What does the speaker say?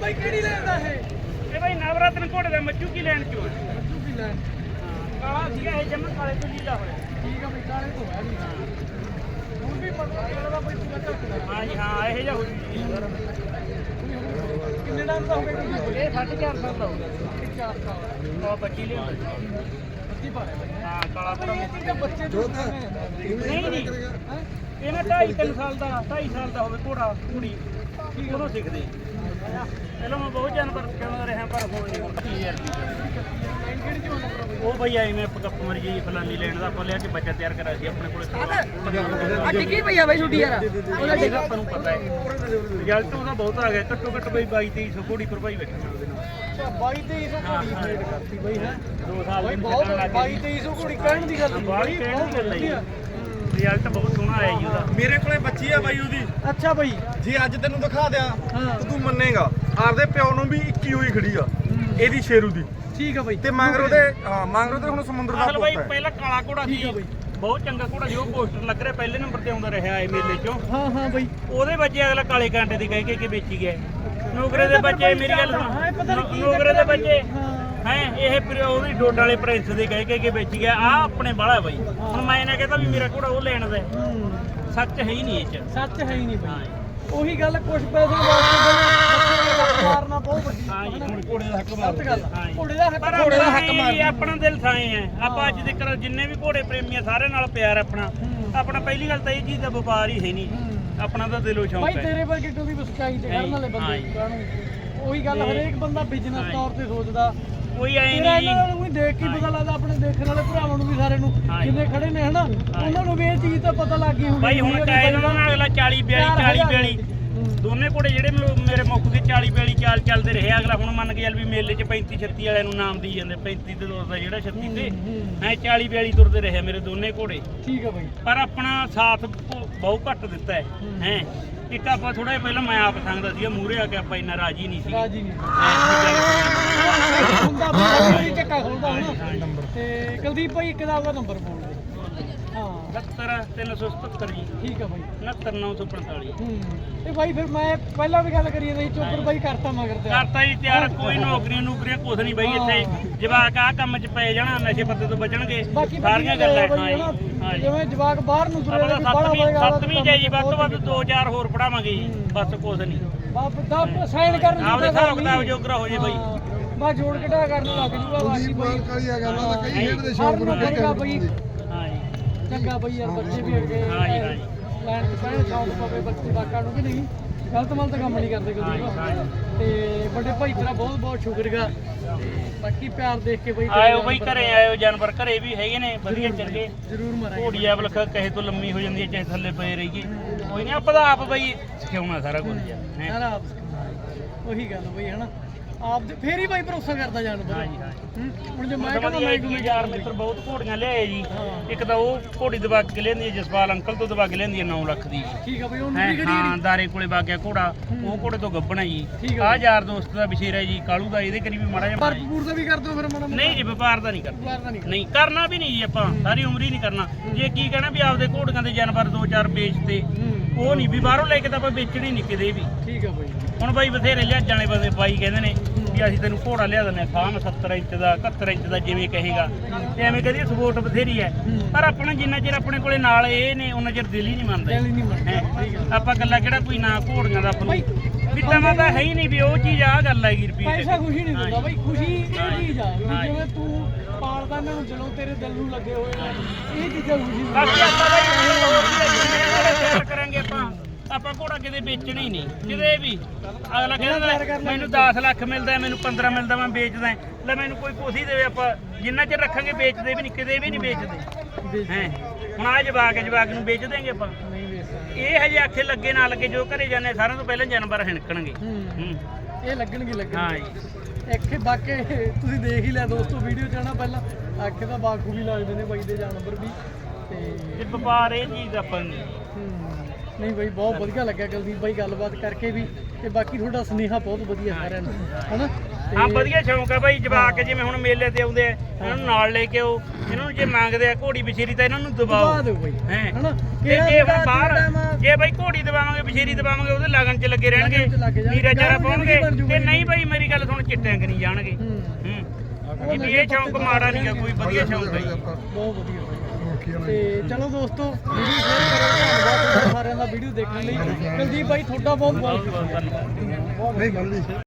ਬਾਈ ਕਿਹੜੀ ਲੈਂਦਾ ਇਹ? ਇਹ ਬਾਈ ਨਵਰਤਨ ਘੋੜੇ ਦਾ ਮੱਜੂ ਕੀ ਲੈਣ ਚੋਂ ਮੱਜੂ ਕੀ ਲੈਣ? ਕਾਲਾ ਸੀਗਾ ਇਹ ਜੰਮ ਕਾਲੇ ਤੋਂ ਲੀਲਾ ਹੋਇਆ। ਠੀਕ ਆ ਬਈ ਕਾਲੇ ਤੋਂ ਹੈ ਨਹੀਂ। ਹੁਣ ਵੀ ਪਤਾ ਲੱਗਦਾ ਬਈ ਤੂੰ ਘੱਟ ਦਾ ਹਾਂ ਜੀ ਹਾਂ ਇਹ ਜਿਹਾ ਹੋ ਜੀ। ਕਿੰਨੇ ਨਾਮ ਦਾ ਹੋ ਗਿਆ ਜੀ? ਇਹ 4.5 ਸਾਲ ਦਾ ਚਾਰ ਸਾਲ। ਉਹ ਬੱਚੀ ਲਿਆਉਂਦਾ। ਬੱਤੀ ਪਾ ਰਿਹਾ ਹਾਂ ਕਾਲਾ ਬਈ ਪੜਾ ਇਹ ਚੀਜ਼ਾਂ ਬੱਚੇ ਤੋਂ ਨਹੀਂ ਨਹੀਂ। ਹੈ? ਇਹ ਨਾ 2.5 3 ਸਾਲ ਦਾ 2.5 ਸਾਲ ਦਾ ਹੋਵੇ ਘੋੜਾ ਕੁੜੀ। ਠੀਕ ਉਹਨੂੰ ਸਿੱਖਦੇ। ਪਹਿਲਾਂ ਮੈਂ ਬਹੁਤ ਜਾਨਵਰ ਸਿਖਾਉਂਦਾ ਰਿਹਾ ਪਰ ਹੁਣ ਨਹੀਂ ਹੁਣ 30000 ਲਾਈਨ ਕਿਹੜੀ ਚ ਹੋਣਾ ਬਈ ਉਹ ਬਈ ਆਈ ਮੈਂ ਕੱਪ ਮਰ ਫਲਾਨੀ ਲੈਣ ਦਾ ਲਿਆ ਕੇ ਬੱਚਾ ਤਿਆਰ ਕਰਿਆ ਸੀ ਆਪਣੇ ਕੋਲੇ। ਆ ਟਿੱਕੀ ਪਈ ਆ ਬਈ ਛੁੱਟੀ ਯਾਰ? ਉਹਦਾ ਜਿਹੜਾ ਆਪਾਂ ਨੂੰ ਪਤਾ ਹੈ। ਰਿਜ਼ਲਟ ਉਹਦਾ ਬਹੁਤ ਆ ਗਿਆ ਘੱਟੋ ਘੱਟ ਬਈ 22 2300 ਘੋੜੀ ਪਰ ਭਾਈ ਬੈਠਾ ਉਹਦੇ ਨਾਲ। ਅੱਛਾ 22 2300 ਘੋੜੀ ਪਲੇਟ ਕਰਤੀ ਬਈ ਹੈ? ਦੋ ਸਾਲ ਬਈ ਬਹੁਤ ਚੱਲਣ ਲੱਗ 22 2300 ਘੋੜੀ ਕਹਿਣ ਦੀ ਗੱਲ ਨਹੀਂ ਕਹਿਣ ਬਹੁਤ ਦੀ ਗੱਲ ਹੈ ਰਿਜ਼ਲਟ ਬਹੁਤ ਸੋਹਣਾ ਆਇਆ ਜੀ ਉਹਦਾ। ਮੇਰੇ ਕੋਲੇ ਬੱਚੀ ਆ ਬਾਈ ਉਹਦੀ। ਅੱਛਾ ਬਈ। ਜੇ ਅੱਜ ਤੈਨੂੰ ਦਿਖਾ ਦਿਆਂ ਹਾਂ। ਤਾਂ ਤੂੰ ਮੰਨੇਗਾ। ਆਪਦੇ ਪਿਓ ਨੂੰ ਵੀ 21 ਹੋਈ ਖੜੀ ਆ ਇਹਦੀ ਸ਼ੇਰੂ ਦੀ। ਠੀਕ ਆ ਬਈ। ਤੇ ਮੰਗਰ ਉਹਦੇ ਹਾਂ ਮੰਗਰ ਉਹਦੇ ਹੁਣ ਸਮੁੰਦਰ ਦਾ ਅਸਲ ਬਈ ਪੁੱਤ ਹੈ। ਪਹਿਲਾਂ ਕਾਲਾ ਘੋੜਾ ਸੀ ਠੀਕ ਆ ਬਈ। ਬਹੁਤ ਚੰਗਾ ਘੋੜਾ ਸੀ ਉਹ ਪੋਸਟਰ ਲੱਗ ਰਿਹਾ ਪਹਿਲੇ ਨੰਬਰ ਤੇ ਆਉਂਦਾ ਰਿਹਾ ਇਹ ਮੇਲੇ ਚੋਂ। ਹਾਂ ਹਾਂ ਬਈ। ਉਹਦੇ ਬੱਚੇ ਅਗਲਾ ਕਾਲੇ ਕਾਂਟੇ ਦੇ ਕਹਿ ਕੇ ਕਿ ਵੇਚੀ ਗਿਆ। ਨੌਕਰੇ ਦੇ ਬੱਚੇ ਮੇਰੀ ਗੱਲ ਸੁਣ। ਕੀ ਨੌਕਰੇ ਦੇ ਬੱਚੇ। ਹਾਂ। ਹੈ ਇਹ ਫਿਰ ਉਹਦੀ ਡੋਡ ਵਾਲੇ ਪ੍ਰਿੰਸ ਦੇ ਕਹਿ ਕੇ ਕਿ ਵੇਚ ਗਿਆ ਆ ਆਪਣੇ ਬਾਲਾ ਬਾਈ ਹੁਣ ਮੈਂ ਇਹਨਾਂ ਕਹਿੰਦਾ ਵੀ ਮੇਰਾ ਘੋੜਾ ਉਹ ਲੈਣ ਦਾ ਹੈ। ਸੱਚ ਹੈ ਹੀ ਨਹੀਂ ਇਹ ਚ ਸੱਚ ਹੈ ਹੀ ਨਹੀਂ ਹਾਂ ਬਈ ਉਹੀ ਗੱਲ ਕੁਝ ਪੈਸੇ ਵਾਸਤੇ ਮਾਰਨਾ ਬਹੁਤ ਵੱਡੀ ਹਾਂ ਜੀ? ਘੋੜੇ ਦਾ ਹੱਕ ਗਲਤ ਗੱਲ ਆ। ਹਾਂ ਜੀ। ਘੋੜੇ ਦਾ ਹੱਕ ਪਰ ਘੋੜੇ ਦਾ ਹੱਕ ਆਪਣਾ ਮਾਰਨਾ ਇਹ ਆਪਣਾ ਦਿਲ ਥਾਏ ਹੈ ਆਪਾਂ ਅੱਜ ਤੱਕ ਜਿੰਨੇ ਵੀ ਘੋੜੇ ਪ੍ਰੇਮੀ ਆ ਸਾਰੇ ਨਾਲ ਪਿਆਰ ਆਪਣਾ ਹੂੰ। ਆਪਣਾ ਪਹਿਲੀ ਗੱਲ ਤਾਂ ਇਹ ਚੀਜ਼ ਦਾ ਵਪਾਰ ਹੀ ਹੈ ਨਹੀਂ ਹੂੰ। ਆਪਣਾ ਤਾਂ ਦਿਲੋਂ ਸ਼ੌਂਕ ਬਾਈ ਹੈ ਤੇਰੇ ਵਰਗੇ ਟੋਲੀ ਬਸਕਾਈ ਤੇ ਕਰਨ ਵਾਲੇ ਹਾਂ ਬੰਦੇ ਜੀ। ਉਹੀ ਗੱਲ ਹਰੇਕ ਬੰਦਾ ਬਿਜ਼ਨਸ। ਤੌਰ ਤੇ ਸੋਚਦਾ ਕੋਈ ਐ ਨਹੀਂ ਜੀ ਇਹਨਾਂ ਨੂੰ ਵੀ ਦੇਖ ਕੇ ਪਤਾ ਲੱਗਦਾ ਆਪਣੇ ਦੇਖਣ ਵਾਲੇ ਭਰਾਵਾਂ ਨੂੰ ਵੀ ਸਾਰੇ ਨੂੰ। ਜਿੰਨੇ ਖੜੇ ਨੇ ਹਨਾ? ਉਹਨਾਂ ਨੂੰ ਵੀ ਇਹ ਚੀਜ਼ ਤਾਂ ਪਤਾ ਲੱਗ ਗਈ ਹੋਣੀ ਬਾਈ ਹੁਣ ਕਾਇਦ ਉਹਨਾਂ ਨਾਲ ਅਗਲਾ 40 42 40 42 ਹੂੰ। ਦੋਨੇ ਘੋੜੇ ਜਿਹੜੇ ਮੇਰੇ ਮੁੱਖ ਦੇ 40 42 ਚਾਲ ਚੱਲਦੇ ਰਹੇ ਅਗਲਾ ਹੁਣ ਮੰਨ ਕੇ ਚੱਲ ਵੀ ਮੇਲੇ 'ਚ 35 36 ਵਾਲਿਆਂ ਨੂੰ ਨਾਮ ਦੀ ਜਾਂਦੇ 35 ਤੇ ਤੁਰਦਾ ਜਿਹੜਾ 36 ਤੇ। ਐ 40 42 ਤੁਰਦੇ ਰਹੇ ਮੇਰੇ ਦੋਨੇ ਘੋੜੇ। ਠੀਕ ਆ ਬਾਈ। ਪਰ ਆਪਣਾ ਸਾਥ ਬਹੁਤ ਘੱਟ ਦਿੱਤਾ ਹੈ। ਇੱਕ ਆਪਾਂ ਥੋੜਾ ਜਿਹਾ ਪਹਿਲਾਂ ਮੈਂ ਆਪ ਸੰਗਦਾ ਸੀਗਾ ਮੂਰੇ ਆ ਕੇ ਆਪਾਂ ਇੰਨਾ ਰਾਜੀ ਨਹੀਂ ਸੀ। ਰਾਜੀ ਨਹੀਂ ਹੁੰਦਾ ਵੀ ਚੱਕਾ ਖੋਲਦਾ ਹੁਣ ਤੇ ਕੁਲਦੀਪ ਭਾਈ ਇੱਕ ਦਾ ਉਹਦਾ ਨੰਬਰ ਬੋਲ ਦੇ। ਹਾਂ। 70 377 ਜੀ। ਠੀਕ ਆ ਬਾਈ 69 945 ਹੂੰ। ਤੇ ਬਾਈ ਫਿਰ ਮੈਂ ਪਹਿਲਾਂ ਵੀ ਗੱਲ ਕਰੀ ਨਹੀਂ ਚੋਪਰ ਬਾਈ ਕਰਤਾ ਮਗਰ ਤੇ। ਕਰਤਾ ਜੀ ਤਿਆਰ ਕੋਈ ਨੌਕਰੀਆਂ ਨੌਕਰੀਆਂ ਕੁਛ ਨਹੀਂ ਬਈ ਇੱਥੇ। ਜਵਾਕ ਆ ਕੰਮ 'ਚ ਪੈ ਜਾਣਾ ਨਸ਼ੇ ਪੱਤੇ ਤੋਂ ਬਚਣਗੇ। ਬਾਕੀ ਸਾਰੀਆਂ ਗੱਲਾਂ ਹਾਂ ਹਾਂ ਜੀ ਹਾਂ ਜੀ ਜਿਵੇਂ ਜਵਾਕ ਬਾਹਰ ਨੂੰ ਤੁਰੇ ਆਪਣਾ ਨੇ ਬੜਾ ਸੱਤਵੀਂ ਬੜਾ ਸੱਤਵੀਂ ਚ ਹੈ ਜੀ ਵੱਧ ਤੋਂ ਵੱਧ ਦੋ ਚਾਰ ਹੋਰ ਪੜਾਵਾਂਗੇ ਜੀ। ਬਸ ਕੁਛ ਨਹੀਂ। ਬਾਪ ਦਾ ਸਾਈਨ ਕਰਨ ਦੀ ਆਪਦੇ ਹਿਸਾਬ ਕਿਤਾਬ। ਜੋਗਰਾ ਹੋ ਜੇ ਬਈ। ਬਾ ਜੋੜ ਘਟਾ ਕਰਨ ਲੱਗ ਜੂਗਾ ਬਾਕੀ ਬਾਈ ਕਾਲੀ ਆ ਗੱਲਾਂ ਦਾ ਕਈ ਖੇਡ ਦੇ ਸ਼ੌਕ ਨੂੰ ਬਈ ਹਾਂ ਜੀ ਚੰਗਾ ਬਈ। ਯਾਰ ਬੱਚੇ ਵੀ ਅੱਗੇ ਹਾਂ ਜੀ, ਹਾਂ ਜੀ। ਲੈਣ ਸਾਰੇ ਸ਼ੌਕ ਪਵੇ ਬੱਚੇ ਬਾਕਾਂ ਨੂੰ ਕਿ ਨਹੀਂ? ਗਲਤ ਮਲਤ ਕੰਮ ਨਹੀਂ ਕਰਦੇ ਜੀ। ਤੇ ਵੱਡੇ ਭਾਈ ਤੇਰਾ ਬਹੁਤ ਬਹੁਤ ਸ਼ੁਕਰਗਾ ਤੇ ਬਾਕੀ ਪਿਆਰ ਦੇਖ ਕੇ ਬਈ ਆਇਓ ਬਈ ਘਰੇ ਆਇਓ ਜਾਨਵਰ ਘਰੇ ਵੀ ਹੈਗੇ ਨੇ ਵਧੀਆ ਚੰਗੇ। ਜ਼ਰੂਰ ਮਰਾਂਗੇ। ਘੋੜੀ ਐ ਬਲਖ ਕਹੇ ਤੋਂ ਲੰਮੀ ਹੋ ਜਾਂਦੀ ਹੈ ਚਾਹੇ ਥੱਲੇ ਪਏ ਰਹੀਏ। ਕੋਈ ਨਹੀਂ ਆਪਾਂ ਤਾਂ ਆਪ ਬਈ ਸਿਖਾਉਣਾ ਸਾਰਾ ਕੁਝ। ਯਾਰ ਹੈਂ। ਸਾਰਾ ਆਪ ਸਿਖਾਉਣਾ। ਉਹੀ ਗੱਲ ਬਈ ਹਨਾ? ਆਪ ਦੇ ਫੇਰ ਹੀ ਬਾਈ ਭਰੋਸਾ ਕਰਦਾ ਜਾਨਵਰ ਹਾਂ ਜੀ ਹਾਂ ਜੀ। ਹੂੰ, ਹੁਣ ਜੇ ਮੈਂ ਮੈਂ ਕਹਿੰਦਾ ਮੈਂ ਯਾਰ ਮਿੱਤਰ ਬਹੁਤ ਘੋੜੀਆਂ ਲਿਆਏ ਜੀ। ਇੱਕ ਤਾਂ ਉਹ ਘੋੜੀ ਦਵਾ ਕੇ ਲਿਆਂਦੀ ਹੈ ਜਸਪਾਲ ਅੰਕਲ ਤੋਂ ਦਵਾ ਕੇ ਲਿਆਂਦੀ ਹੈ 9 ਲੱਖ ਦੀ। ਠੀਕ ਆ ਬਈ ਉਹਨੂੰ ਵੀ ਕਿਹੜੀ ਹਾਂ ਦਾਰੇ ਕੋਲੇ ਵਾਗਿਆ ਘੋੜਾ। ਉਹ ਘੋੜੇ ਤੋਂ ਗੱਬਣਾ ਜੀ। ਆ ਯਾਰ ਦੋਸਤ ਦਾ ਬਸ਼ੇਰਾ ਜੀ ਕਾਲੂ ਦਾ ਇਹਦੇ ਕਰੀ ਵੀ ਮਾੜਾ ਜਿਹਾ। ਪਰਪੂਰ ਦਾ ਵੀ ਕਰ ਦੋ ਫਿਰ ਮਾੜਾ। ਨਹੀਂ ਜੀ ਵਪਾਰ ਦਾ ਨਹੀਂ ਕਰਦਾ ਵਪਾਰ ਨਹੀਂ ਕਰਨਾ। ਵੀ ਨਹੀਂ ਜੀ ਆਪਾਂ। ਸਾਰੀ ਉਮਰ ਹੀ ਨਹੀਂ ਕਰਨਾ। ਜੇ ਕੀ ਕਹਿਣਾ ਵੀ ਆਪਦੇ ਘੋੜੀਆਂ ਦੇ ਜਾਨਵਰ ਦੋ ਚਾਰ ਵੇਚਤੇ ਹੂੰ। ਉਹ ਨਹੀਂ ਵੀ ਬਾਹਰੋਂ ਲੈ ਕੇ ਤਾਂ ਆਪਾਂ ਵੇਚਣੇ ਨਹੀਂ ਕਿਤੇ ਵੀ। ਠੀਕ ਆ ਬਈ। ਹੁਣ ਬਾਈ ਬਥੇਰੇ ਵਾਲੇ ਬੰਦੇ ਬਾਈ ਕਹਿੰਦੇ ਨੇ ਵੀ ਅਸੀਂ ਤੈਨੂੰ ਘੋੜਾ ਲਿਆ ਆ ਖਾਮ 70 ਇੰਚ ਦਾ 71 ਇੰਚ ਦਾ ਜਿਵੇਂ ਕਹੇਗਾ। ਤੇ ਐਵੇਂ ਕਹਦੀ ਸਪੋਰਟ ਬਥੇਰੀ ਹੈ। ਪਰ ਆਪਣਾ ਜਿੰਨਾ ਚਿਰ ਆਪਣੇ ਕੋਲੇ ਨਾਲ ਇਹ ਨੇ ਉਹਨਾਂ ਚਿਰ ਦਿਲ ਹੀ ਨਹੀਂ ਮੰਨਦਾ। ਆਪਾਂ ਗੱਲਾਂ ਕਿਹੜਾ ਕੋਈ ਨਾ ਘੋੜੀਆਂ ਦਾ ਆਪਾਂ ਵੀ ਤਾਂ ਤਾਂ ਹੈ ਹੀ ਨਹੀਂ ਵੀ ਉਹ ਚੀਜ਼ ਆ ਗੱਲ ਹੈਗੀ ਰਿਪੀਟ ਪੈਸਾ ਖੁਸ਼ੀ ਨਹੀਂ ਦਿੰਦਾ ਬਈ ਖੁਸ਼ੀ ਇਹ। ਚੀਜ਼ ਆ। ਜਿਵੇਂ ਤੂੰ ਪਾਲਦਾ ਇਹਨਾਂ ਨੂੰ ਜਦੋਂ ਤੇਰੇ ਦਿਲ ਨੂੰ ਲੱਗੇ ਹੋਏ ਇਹ ਚੀਜ਼ਾਂ ਖੁਸ਼ੀ। ਬਾਕੀ ਆਪਾਂ ਬਾਈ ਕਰਾਂਗੇ ਆਪਾਂ। ਆਪਾਂ ਘੋੜਾ ਕਿਤੇ ਵੇਚਣਾ ਹੀ ਨਹੀਂ ਕਿਤੇ ਵੀ। ਅਗਲਾ ਕਹਿੰਦਾ ਮੈਨੂੰ 10 ਲੱਖ ਮਿਲਦਾ ਹੈ, ਮੈਨੂੰ 15 ਮਿਲਦਾ ਮੈਂ ਵੇਚਦਾ ਹੈ। ਲੈ ਮੈਨੂੰ ਕੋਈ ਹੀ ਦੇਵੇ ਆਪਾਂ ਜਿੰਨਾ ਚਿਰ ਰੱਖਾਂਗੇ ਵੇਚਦੇ ਵੀ ਨਹੀਂ ਕਿਤੇ ਵੀ ਨਹੀਂ ਵੇਚਦੇ। ਵੇਚ- ਹੈ ਹੁਣ ਆ ਜਵਾਕ ਹੈ, ਜਵਾਕ ਨੂੰ ਵੇਚ ਦੇਂਗੇ ਆਪਾਂ। ਇਹ ਹਜੇ ਆਖੇ ਲੱਗੇ ਨਾ ਲੱਗੇ ਜੋ ਘਰੇ ਜਾਂਦੇ ਸਾਰਿਆਂ ਤੋਂ ਪਹਿਲਾਂ ਜਾਨਵਰ ਹਿਣਕਣਗੇ। ਹੂੰ। ਹੂੰ। ਇਹ ਲੱਗਣਗੇ ਹਾਂ ਲੱਗਣਗੇ ਜੀ। ਇੱਕ ਬਾਕੀ ਤੁਸੀਂ ਦੇਖ ਹੀ ਲਿਆ ਦੋਸਤੋ ਵੀਡੀਓ ਨਾ ਪਹਿਲਾਂ। ਆਖੇ ਤਾਂ ਬਾਖੂ ਵੀ ਲੱਗਦੇ ਨੇ ਬਾਈ ਦੇ ਜਾਨਵਰ ਵੀ ਤੇ ਵਪਾਰ ਇਹ ਚੀਜ਼ ਆਪਾਂ ਨੂੰ ਹੂੰ, ਨਹੀਂ ਬਾਈ ਬਹੁਤ ਵਧੀਆ ਲੱਗਿਆ ਕੁਲਦੀਪ ਬਾਈ ਗੱਲਬਾਤ ਕਰਕੇ ਵੀ ਤੇ ਬਾਕੀ ਤੁਹਾਡਾ ਸੁਨੇਹਾ ਬਹੁਤ ਵਧੀਆ ਸਾਰਿਆਂ ਨੂੰ ਹਨਾ? ਤੇ ਹਾਂ ਵਧੀਆ ਸ਼ੌਂਕ ਆ ਬਾਈ ਜਵਾਕ ਜਿਵੇਂ ਹੁਣ ਮੇਲੇ ਤੇ ਆਉਂਦੇ ਆ ਇਹਨਾਂ ਨੂੰ ਨਾਲ ਲੈ ਕੇ ਆਓ। ਇਹਨਾਂ ਨੂੰ ਜੇ ਮੰਗਦੇ ਆ ਘੋੜੀ ਬਸ਼ੀਰੀ ਤਾਂ ਇਹਨਾਂ ਨੂੰ ਦਬਾ ਦਬਾਓ ਦਿਓ ਬਾਈ। ਹੈ। ਹਨਾ? ਤੇ ਜੇ ਹੁਣ ਬਾਹਰ ਜੇ ਬਾਈ ਘੋੜੀ ਦਬਾਵਾਂਗੇ ਬਸ਼ੀਰੀ ਦਬਾਵਾਂਗੇ ਉਹਦੇ ਲਾਗਣ 'ਚ ਲੱਗੇ ਰਹਿਣਗੇ। ਲੱਗ ਨੀਰਾ ਚਾਰਾ ਗਾਹਾਂ ਵੀ ਪਾਉਣਗੇ। ਬਣ ਜੂਗਾ ਤੇ ਜੀ। ਚਿੱਟਿਆਂ ਨਹੀਂ ਜਾਣਗੇ। ਹੂੰ। ਇਹ ਸ਼ੌਂਕ ਮਾੜਾ ਨਹੀਂਗਾ ਕੋਈ ਵਧੀਆ ਸ਼ੌਂਕ ਜੀ। ਬਹੁਤ ਵਧੀਆ ਬਾਈ। ਤੇ ਚਲੋ ਦੋਸਤੋ ਵੀਡੀਓ ਸ਼ੇਅਰ ਕਰੋ ਧੰਨਵਾਦ ਤੁਹਾਡਾ ਸਾਰਿਆਂ ਦਾ ਵੀਡੀਓ ਦੇਖਣ ਲਈ। ਕੁਲਦੀਪ ਬਾਈ ਤੁਹਾਡਾ ਬਹੁਤ ਬਹੁਤ ਧੰਨਵਾਦ ਨਹੀਂ ਮੰਨਦੀ